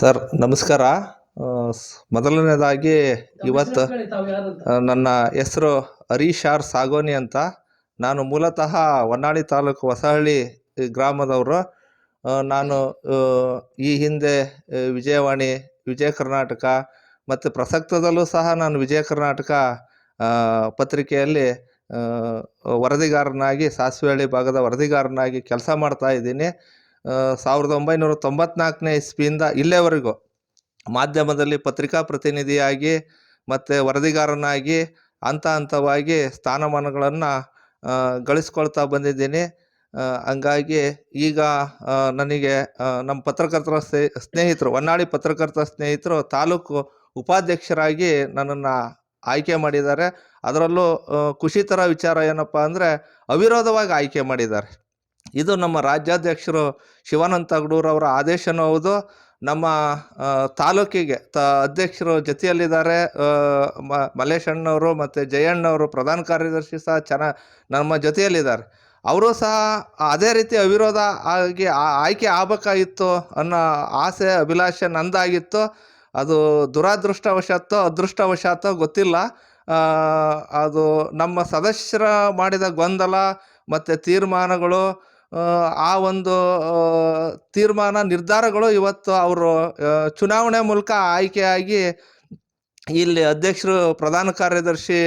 Sir ನಮಸ್ಕಾರ. ಮೊದಲನೇದಾಗಿ ಇವತ್ತು ನನ್ನ ಹೆಸರು ಹರೀಶ್ ಆರ್ ಸಾಗೋನಿ ಅಂತ. ನಾನು ಮೂಲತಃ ಹೊನ್ನಾಳಿ ತಾಲೂಕು ಹೊಸಹಳ್ಳಿ ಗ್ರಾಮದವರು. ನಾನು ಈ ಹಿಂದೆ ವಿಜಯವಾಣಿ ವಿಜಯ ಕರ್ನಾಟಕ ಮತ್ತು ಪ್ರಸಕ್ತದಲ್ಲೂ ಸಹ ನಾನು ವಿಜಯ ಕರ್ನಾಟಕ ಪತ್ರಿಕೆಯಲ್ಲಿ ವರದಿಗಾರನಾಗಿ ವರದಿಗಾರನಾಗಿ ಸಾಸಿವೆಹಳ್ಳಿ ಭಾಗದ ವರದಿಗಾರನಾಗಿ ಕೆಲಸ ಮಾಡ್ತಾ ಇದ್ದೀನಿ. ಸಾವಿರದ ಒಂಬೈನೂರ ತೊಂಬತ್ನಾಲ್ಕನೇ ಇಸ್ವಿಯಿಂದ ಇಲ್ಲೇವರೆಗೂ ಮಾಧ್ಯಮದಲ್ಲಿ ಪತ್ರಿಕಾ ಪ್ರತಿನಿಧಿಯಾಗಿ ಮತ್ತು ವರದಿಗಾರನಾಗಿ ಹಂತ ಹಂತವಾಗಿ ಸ್ಥಾನಮಾನಗಳನ್ನು ಗಳಿಸ್ಕೊಳ್ತಾ ಬಂದಿದ್ದೀನಿ. ಹಂಗಾಗಿ ಈಗ ನನಗೆ ನಮ್ಮ ಪತ್ರಕರ್ತರ ಸ್ನೇ, ಸ್ನೇಹಿತರು, ಹೊನ್ನಾಳಿ ಪತ್ರಕರ್ತರ ಸ್ನೇಹಿತರು ತಾಲೂಕು ಉಪಾಧ್ಯಕ್ಷರಾಗಿ ನನ್ನನ್ನು ಆಯ್ಕೆ ಮಾಡಿದ್ದಾರೆ. ಅದರಲ್ಲೂ ಖುಷಿ ಥರ ವಿಚಾರ ಏನಪ್ಪ ಅಂದರೆ ಅವಿರೋಧವಾಗಿ ಆಯ್ಕೆ ಮಾಡಿದ್ದಾರೆ. ಇದು ನಮ್ಮ ರಾಜ್ಯಾಧ್ಯಕ್ಷರು ಶಿವಾನಂದ ತಗಡೂರವರ ಆದೇಶನೂ ಹೌದು. ನಮ್ಮ ತಾಲೂಕಿಗೆ ತ, ಅಧ್ಯಕ್ಷರು ಜೊತೆಯಲ್ಲಿದ್ದಾರೆ. ಮ ಮಲೇಶಣ್ಣವರು ಮತ್ತು ಜಯಣ್ಣವರು ಪ್ರಧಾನ ಕಾರ್ಯದರ್ಶಿ ಸಹ ಚೆನ್ನ, ನಮ್ಮ ಜೊತೆಯಲ್ಲಿದ್ದಾರೆ. ಅವರು ಸಹ ಅದೇ ರೀತಿ ಅವಿರೋಧ ಆಗಿ ಆಯ್ಕೆ ಆಗಬೇಕಾಗಿತ್ತು ಅನ್ನೋ ಆಸೆ, ಅಭಿಲಾಷೆ ನಂದಾಗಿತ್ತು. ಅದು ದುರಾದೃಷ್ಟವಶಾತ್ತೋ, ಅದೃಷ್ಟವಶಾತ್ತೋ ಗೊತ್ತಿಲ್ಲ. ಅದು ನಮ್ಮ ಸದಸ್ಯರ ಮಾಡಿದ ಗೊಂದಲ ಮತ್ತು ತೀರ್ಮಾನಗಳು ಆ, ಒಂದು ತೀರ್ಮಾನ ನಿರ್ಧಾರಗಳು ಇವತ್ತು ಅವರು ಚುನಾವಣೆ ಮೂಲಕ ಆಯ್ಕೆಯಾಗಿ ಇಲ್ಲಿ ಅಧ್ಯಕ್ಷರು ಪ್ರಧಾನ ಕಾರ್ಯದರ್ಶಿ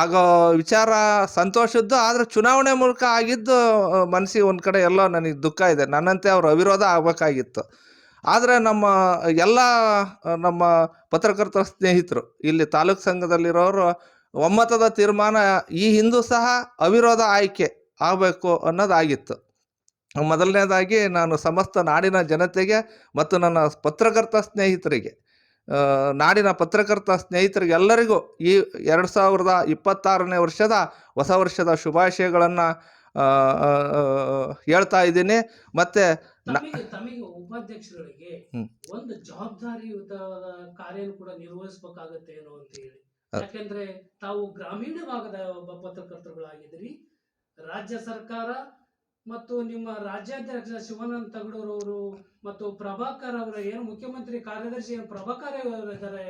ಆಗೋ ವಿಚಾರ ಸಂತೋಷದ್ದು ಆದರೆ ಚುನಾವಣೆ ಮೂಲಕ ಆಗಿದ್ದು ಮನಸ್ಸಿಗೆ ಒಂದು ಕಡೆ ಎಲ್ಲೋ ನನಗೆ ದುಃಖ ಇದೆ. ನನ್ನಂತೆ ಅವರು ಅವಿರೋಧ ಆಗಬೇಕಾಗಿತ್ತು. ಆದರೆ ನಮ್ಮ ಎಲ್ಲ ನಮ್ಮ ಪತ್ರಕರ್ತರ ಸ್ನೇಹಿತರು ಇಲ್ಲಿ ತಾಲೂಕು ಸಂಘದಲ್ಲಿರೋರು ಒಮ್ಮತದ ತೀರ್ಮಾನ ಈ ಹಿಂದೂ ಸಹ ಅವಿರೋಧ ಆಯ್ಕೆ ಆಗಬೇಕು ಅನ್ನೋದಾಗಿತ್ತು. ಮೊದಲನೇದಾಗಿ ನಾನು ಸಮಸ್ತ ನಾಡಿನ ಜನತೆಗೆ ಮತ್ತು ನನ್ನ ಪತ್ರಕರ್ತ ಸ್ನೇಹಿತರಿಗೆ ನಾಡಿನ ಪತ್ರಕರ್ತ ಸ್ನೇಹಿತರಿಗೆಲ್ಲರಿಗೂ ಈ ಎರಡು ಸಾವಿರದ ಇಪ್ಪತ್ತಾರನೇ ವರ್ಷದ ಹೊಸ ವರ್ಷದ ಶುಭಾಶಯಗಳನ್ನು ಹೇಳ್ತಾ ಇದ್ದೀನಿ. ಮತ್ತೆ ತಮಗೆ ಒಂದು ಜವಾಬ್ದಾರಿಯುತವಾದ ಕಾರ್ಯ ಕೂಡ ನಿರ್ವಹಿಸಬೇಕಾಗತ್ತೆ ಏನೋ ಅಂತ ಹೇಳಿ. ಹೌದು. ಯಾಕೆಂದ್ರೆ ತಾವು ಗ್ರಾಮೀಣ ಭಾಗದ ಪತ್ರಕರ್ತರುಗಳಾಗಿದ್ದೀರಿ. ರಾಜ್ಯ ಸರ್ಕಾರ ಮತ್ತು ನಿಮ್ಮ ರಾಜ್ಯಾಧ್ಯಕ್ಷ ಶಿವಾನಂದ ತಗಡೂರವರು ಮತ್ತು ಪ್ರಭಾಕರ್ ಅವರ ಏನು ಮುಖ್ಯಮಂತ್ರಿ ಕಾರ್ಯದರ್ಶಿ ಏನು ಪ್ರಭಾಕರ್ ಇದ್ದಾರೆ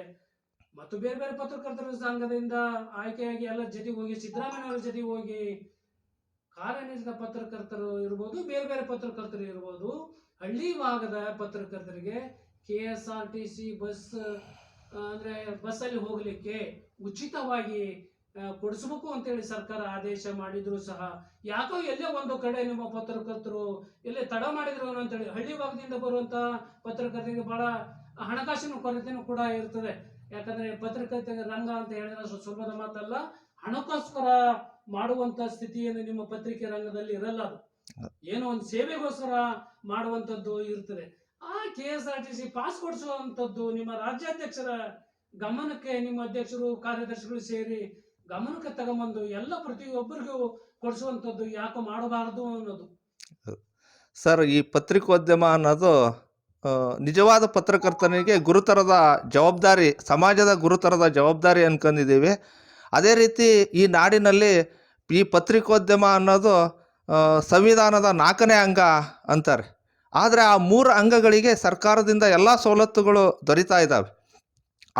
ಮತ್ತು ಬೇರೆ ಬೇರೆ ಪತ್ರಕರ್ತರ ಸಂಘದಿಂದ ಆಯ್ಕೆಯಾಗಿ ಎಲ್ಲ ಜೊತೆಗೆ ಹೋಗಿ ಸಿದ್ದರಾಮಯ್ಯ ಅವರ ಜೊತೆಗೆ ಹೋಗಿ ಕಾರ್ಯನಿರತ ಪತ್ರಕರ್ತರು ಇರ್ಬೋದು, ಬೇರೆ ಬೇರೆ ಪತ್ರಕರ್ತರು ಇರ್ಬೋದು, ಹಳ್ಳಿ ಭಾಗದ ಪತ್ರಕರ್ತರಿಗೆ K S R T C bus ಅಂದ್ರೆ ಬಸ್ಸಲ್ಲಿ ಹೋಗಲಿಕ್ಕೆ ಉಚಿತವಾಗಿ ಕೊಡಿಸ್ಬೇಕು ಅಂತೇಳಿ ಸರ್ಕಾರ ಆದೇಶ ಮಾಡಿದ್ರು ಸಹ ಯಾಕೋ ಎಲ್ಲೇ ಒಂದು ಕಡೆ ನಿಮ್ಮ ಪತ್ರಕರ್ತರು ಎಲ್ಲೇ ತಡ ಮಾಡಿದ್ರು ಅಂತೇಳಿ ಹಳ್ಳಿ ಭಾಗದಿಂದ ಬರುವಂತ ಪತ್ರಕರ್ತರಿಗೆ ಬಹಳ ಹಣಕಾಸಿನ ಕೊರತೆನೂ ಕೂಡ ಇರ್ತದೆ. ಯಾಕಂದ್ರೆ ಪತ್ರಕರ್ತ ರಂಗ ಅಂತ ಹೇಳಿದ್ರೆ ಸುಲಭದ ಮಾತಲ್ಲ, ಹಣಕ್ಕೋಸ್ಕರ ಮಾಡುವಂತ ಸ್ಥಿತಿಯನ್ನು ನಿಮ್ಮ ಪತ್ರಿಕೆ ರಂಗದಲ್ಲಿ ಇರಲ್ಲ ಅದು. ಏನೋ ಒಂದು ಸೇವೆಗೋಸ್ಕರ ಮಾಡುವಂತದ್ದು ಇರ್ತದೆ. ಆ K S R T C pass ಕೊಡಿಸುವಂತದ್ದು ನಿಮ್ಮ ರಾಜ್ಯಾಧ್ಯಕ್ಷರ ಗಮನಕ್ಕೆ ನಿಮ್ಮ ಅಧ್ಯಕ್ಷರು, ಕಾರ್ಯದರ್ಶಿಗಳು ಸೇರಿ ಗಮನಕ್ಕೆ ತಗೊಂಬಂದು ಎಲ್ಲ ಪ್ರತಿಯೊಬ್ಬರಿಗೂ ಕೊಡಿಸುವಂತದ್ದು ಯಾಕೆ ಮಾಡಬಾರದು ಅನ್ನೋದು. ಸರ್, ಈ ಪತ್ರಿಕೋದ್ಯಮ ಅನ್ನೋದು ನಿಜವಾದ ಪತ್ರಕರ್ತನಿಗೆ ಗುರುತರದ ಜವಾಬ್ದಾರಿ, ಸಮಾಜದ ಗುರುತರದ ಜವಾಬ್ದಾರಿ ಅನ್ಕೊಂಡಿದ್ದೀವಿ. ಅದೇ ರೀತಿ ಈ ನಾಡಿನಲ್ಲಿ ಈ ಪತ್ರಿಕೋದ್ಯಮ ಅನ್ನೋದು ಸಂವಿಧಾನದ ನಾಲ್ಕನೇ ಅಂಗ ಅಂತಾರೆ. ಆದರೆ ಆ ಮೂರು ಅಂಗಗಳಿಗೆ ಸರ್ಕಾರದಿಂದ ಎಲ್ಲ ಸವಲತ್ತುಗಳು ದೊರೀತಾ ಇದ್ದಾವೆ.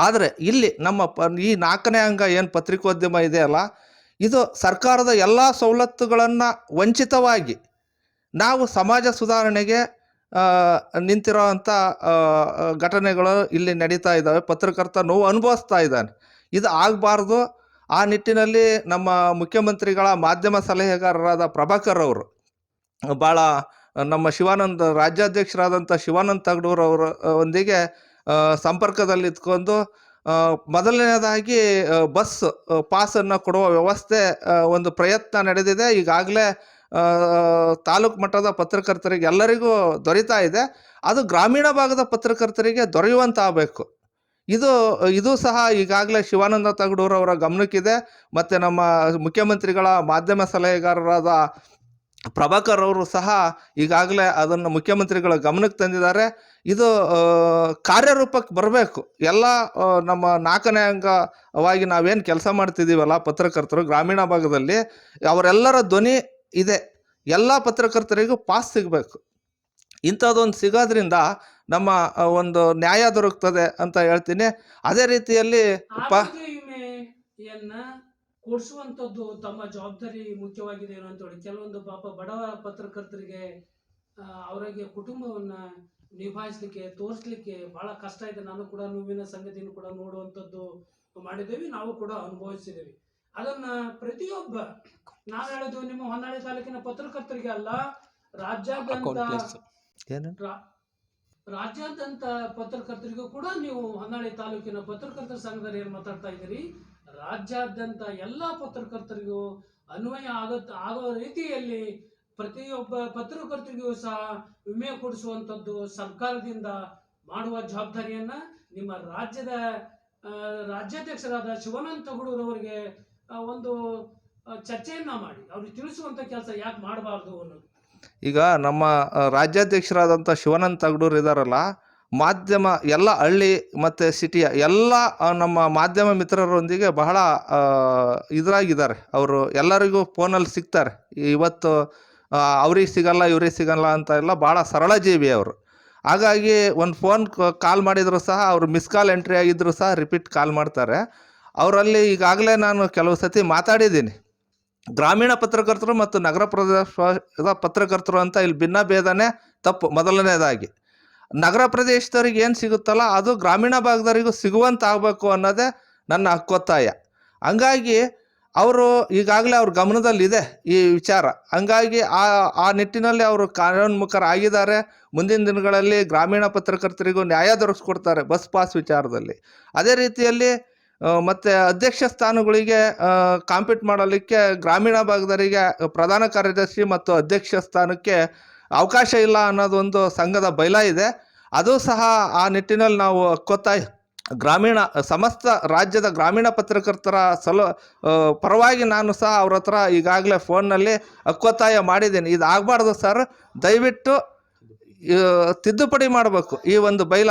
ಆದರೆ ಇಲ್ಲಿ ನಮ್ಮ ಪ ಈ ನಾಲ್ಕನೇ ಅಂಗ ಏನು ಪತ್ರಿಕೋದ್ಯಮ ಇದೆಯಲ್ಲ ಇದು ಸರ್ಕಾರದ ಎಲ್ಲ ಸವಲತ್ತುಗಳನ್ನು ವಂಚಿತವಾಗಿ ನಾವು ಸಮಾಜ ಸುಧಾರಣೆಗೆ ನಿಂತಿರೋವಂಥ ಘಟನೆಗಳು ಇಲ್ಲಿ ನಡೀತಾ ಇದ್ದಾವೆ. ಪತ್ರಕರ್ತ ನೋವು ಅನುಭವಿಸ್ತಾ ಇದ್ದಾನೆ. ಇದು ಆಗಬಾರ್ದು. ಆ ನಿಟ್ಟಿನಲ್ಲಿ ನಮ್ಮ ಮುಖ್ಯಮಂತ್ರಿಗಳ ಮಾಧ್ಯಮ ಸಲಹೆಗಾರರಾದ ಪ್ರಭಾಕರ್ ಅವರು ಭಾಳ ನಮ್ಮ ಶಿವಾನಂದ ರಾಜ್ಯಾಧ್ಯಕ್ಷರಾದಂಥ ಶಿವಾನಂದ ತಗಡೂರ್ ಅವರ ಒಂದಿಗೆ ಆ, ಸಂಪರ್ಕದಲ್ಲಿ ಇದ್ಕೊಂಡು ಆ, ಮೊದಲನೇದಾಗಿ ಬಸ್ ಪಾಸನ್ನು ಕೊಡುವ ವ್ಯವಸ್ಥೆ ಒಂದು ಪ್ರಯತ್ನ ನಡೆದಿದೆ. ಈಗಾಗಲೇ ತಾಲೂಕು ಮಟ್ಟದ ಪತ್ರಕರ್ತರಿಗೆ ಎಲ್ಲರಿಗೂ ದೊರೀತಾ ಇದೆ. ಅದು ಗ್ರಾಮೀಣ ಭಾಗದ ಪತ್ರಕರ್ತರಿಗೆ ದೊರೆಯುವಂತಾಗಬೇಕು. ಇದು ಇದು ಸಹ ಈಗಾಗಲೇ ಶಿವಾನಂದ ತಗಡೂರವರ ಗಮನಕ್ಕಿದೆ. ಮತ್ತು ನಮ್ಮ ಮುಖ್ಯಮಂತ್ರಿಗಳ ಮಾಧ್ಯಮ ಸಲಹೆಗಾರರಾದ ಪ್ರಭಾಕರ್ ಅವರು ಸಹ ಈಗಾಗಲೇ ಅದನ್ನು ಮುಖ್ಯಮಂತ್ರಿಗಳ ಗಮನಕ್ಕೆ ತಂದಿದ್ದಾರೆ. ಇದು ಕಾರ್ಯರೂಪಕ್ಕೆ ಬರಬೇಕು. ಎಲ್ಲ ನಮ್ಮ ನಾಲ್ಕನೇ ಅಂಗವಾಗಿ ನಾವೇನು ಕೆಲಸ ಮಾಡ್ತಿದ್ದೀವಲ್ಲ ಪತ್ರಕರ್ತರು, ಗ್ರಾಮೀಣ ಭಾಗದಲ್ಲಿ, ಅವರೆಲ್ಲರ ಧ್ವನಿ ಇದೆ. ಎಲ್ಲ ಪತ್ರಕರ್ತರಿಗೂ ಪಾಸ್ ಸಿಗಬೇಕು. ಇಂಥದ್ದೊಂದು ಸಿಗೋದ್ರಿಂದ ನಮ್ಮ ಒಂದು ನ್ಯಾಯ ದೊರಕ್ತದೆ ಅಂತ ಹೇಳ್ತೀನಿ. ಅದೇ ರೀತಿಯಲ್ಲಿ ಕೊಡಿಸುವಂತದ್ದು ತಮ್ಮ ಜವಾಬ್ದಾರಿ ಮುಖ್ಯವಾಗಿದೆ ಕೆಲವೊಂದು ಪಾಪ ಬಡವ ಪತ್ರಕರ್ತರಿಗೆ ಅವರಿಗೆ ಕುಟುಂಬವನ್ನ ನಿಭಾಯಿಸ್ಲಿಕ್ಕೆ ತೋರಿಸ್ಲಿಕ್ಕೆ ಬಹಳ ಕಷ್ಟ ಇದೆ. ನಾನು ಕೂಡ ನೋವಿನ ಸಂಗತಿಯನ್ನು ಕೂಡ ನೋಡುವಂಥದ್ದು ಮಾಡಿದ್ದೇವೆ. ನಾವು ಕೂಡ ಅನುಭವಿಸಿದ್ದೇವೆ. ಅದನ್ನ ಪ್ರತಿಯೊಬ್ಬ ನಾನು ಹೇಳೋದು ನಿಮ್ಮ ಹೊನ್ನಾಳಿ ತಾಲೂಕಿನ ಪತ್ರಕರ್ತರಿಗೆ ಅಲ್ಲ ರಾಜ್ಯಾದ್ಯಂತ ರಾಜ್ಯಾದ್ಯಂತ ಪತ್ರಕರ್ತರಿಗೂ ಕೂಡ ನೀವು ಹೊನ್ನಾಳಿ ತಾಲೂಕಿನ ಪತ್ರಕರ್ತರ ಸಂಘದಲ್ಲಿ ಏನು ಮಾತಾಡ್ತಾ ಇದ್ದೀರಿ? ರಾಜ್ಯಾದ್ಯಂತ ಎಲ್ಲ ಪತ್ರಕರ್ತರಿಗೂ ಅನ್ವಯ ಆಗತ್ತ ಆಗೋ ರೀತಿಯಲ್ಲಿ ಪ್ರತಿಯೊಬ್ಬ ಪತ್ರಕರ್ತರಿಗೂ ಸಹ ವಿಮೆ ಕೊಡಿಸುವಂಥದ್ದು ಸರ್ಕಾರದಿಂದ ಮಾಡುವ ಜವಾಬ್ದಾರಿಯನ್ನ ನಿಮ್ಮ ರಾಜ್ಯದ ರಾಜ್ಯಾಧ್ಯಕ್ಷರಾದ ಶಿವಾನಂದ ತಗಡೂರವರಿಗೆ ಒಂದು ಚರ್ಚೆಯನ್ನ ಮಾಡಿ. ಅವ್ರಿಗೆ ತಿಳಿಸುವಂತ ಕೆಲಸ ಯಾಕೆ ಮಾಡಬಾರ್ದು ಅನ್ನೋದು. ಈಗ ನಮ್ಮ ರಾಜ್ಯಾಧ್ಯಕ್ಷರಾದಂಥ ಶಿವಾನಂದ ತಗಡೂರು ಇದ್ದಾರಲ್ಲ ಮಾಧ್ಯಮ, ಎಲ್ಲ ಹಳ್ಳಿ ಮತ್ತು ಸಿಟಿಯ ಎಲ್ಲ ನಮ್ಮ ಮಾಧ್ಯಮ ಮಿತ್ರರೊಂದಿಗೆ ಬಹಳ ಇದ್ರಾಗಿದ್ದಾರೆ. ಅವರು ಎಲ್ಲರಿಗೂ ಫೋನಲ್ಲಿ ಸಿಗ್ತಾರೆ. ಇವತ್ತು ಅವ್ರಿಗೆ ಸಿಗಲ್ಲ, ಇವ್ರಿಗೆ ಸಿಗಲ್ಲ ಅಂತ ಎಲ್ಲ ಭಾಳ ಸರಳ ಜೀವಿ ಅವರು. ಹಾಗಾಗಿ ಒಂದು ಫೋನ್ ಕಾಲ್ ಮಾಡಿದರೂ ಸಹ ಅವರು ಮಿಸ್ ಕಾಲ್ ಎಂಟ್ರಿ ಆಗಿದ್ದರೂ ಸಹ ರಿಪೀಟ್ ಕಾಲ್ ಮಾಡ್ತಾರೆ. ಅವರಲ್ಲಿ ಈಗಾಗಲೇ ನಾನು ಕೆಲವು ಸತಿ ಮಾತಾಡಿದ್ದೀನಿ. ಗ್ರಾಮೀಣ ಪತ್ರಕರ್ತರು ಮತ್ತು ನಗರ ಪ್ರದೇಶದ ಪತ್ರಕರ್ತರು ಅಂತ ಇಲ್ಲಿ ಭಿನ್ನ ಭೇದನೇ ತಪ್ಪು, ಮೊದಲನೇದಾಗಿ. ನಗರ ಪ್ರದೇಶದವ್ರಿಗೆ ಏನು ಸಿಗುತ್ತಲ್ಲ ಅದು ಗ್ರಾಮೀಣ ಭಾಗದವರಿಗೂ ಸಿಗುವಂತಾಗಬೇಕು ಅನ್ನೋದೇ ನನ್ನ ಹಕ್ಕೊತ್ತಾಯ. ಹಂಗಾಗಿ ಅವರು ಈಗಾಗಲೇ ಅವ್ರ ಗಮನದಲ್ಲಿದೆ ಈ ವಿಚಾರ. ಹಂಗಾಗಿ ಆ ಆ ನಿಟ್ಟಿನಲ್ಲಿ ಅವರು ಕಾರ್ಯೋನ್ಮುಖರಾಗಿದ್ದಾರೆ. ಮುಂದಿನ ದಿನಗಳಲ್ಲಿ ಗ್ರಾಮೀಣ ಪತ್ರಕರ್ತರಿಗೂ ನ್ಯಾಯ ದೊರಕಿಸ್ಕೊಡ್ತಾರೆ ಬಸ್ ಪಾಸ್ ವಿಚಾರದಲ್ಲಿ. ಅದೇ ರೀತಿಯಲ್ಲಿ ಮತ್ತು ಅಧ್ಯಕ್ಷ ಸ್ಥಾನಗಳಿಗೆ ಕಾಂಪೀಟ್ ಮಾಡಲಿಕ್ಕೆ ಗ್ರಾಮೀಣ ಭಾಗದವರಿಗೆ ಪ್ರಧಾನ ಕಾರ್ಯದರ್ಶಿ ಮತ್ತು ಅಧ್ಯಕ್ಷ ಸ್ಥಾನಕ್ಕೆ ಅವಕಾಶ ಇಲ್ಲ ಅನ್ನೋದೊಂದು ಸಂಘದ ಬೈಲ ಇದೆ ಅದು ಸಹ ಆ ನಿಟ್ಟಿನಲ್ಲಿ ನಾವು ಕೊತ್ತಾಯ ಗ್ರಾಮೀಣ, ಸಮಸ್ತ ರಾಜ್ಯದ ಗ್ರಾಮೀಣ ಪತ್ರಕರ್ತರ ಸಲ ಪರವಾಗಿ ನಾನು ಸಹ ಅವ್ರ ಹತ್ರ ಈಗಾಗಲೇ ಫೋನ್ನಲ್ಲಿ ಅಕ್ಕೊತ್ತಾಯ ಮಾಡಿದ್ದೀನಿ. ಇದು ಆಗಬಾರ್ದು ಸರ್. ದಯವಿಟ್ಟು ತಿದ್ದುಪಡಿ ಮಾಡಬೇಕು ಈ ಒಂದು ಬೈಲ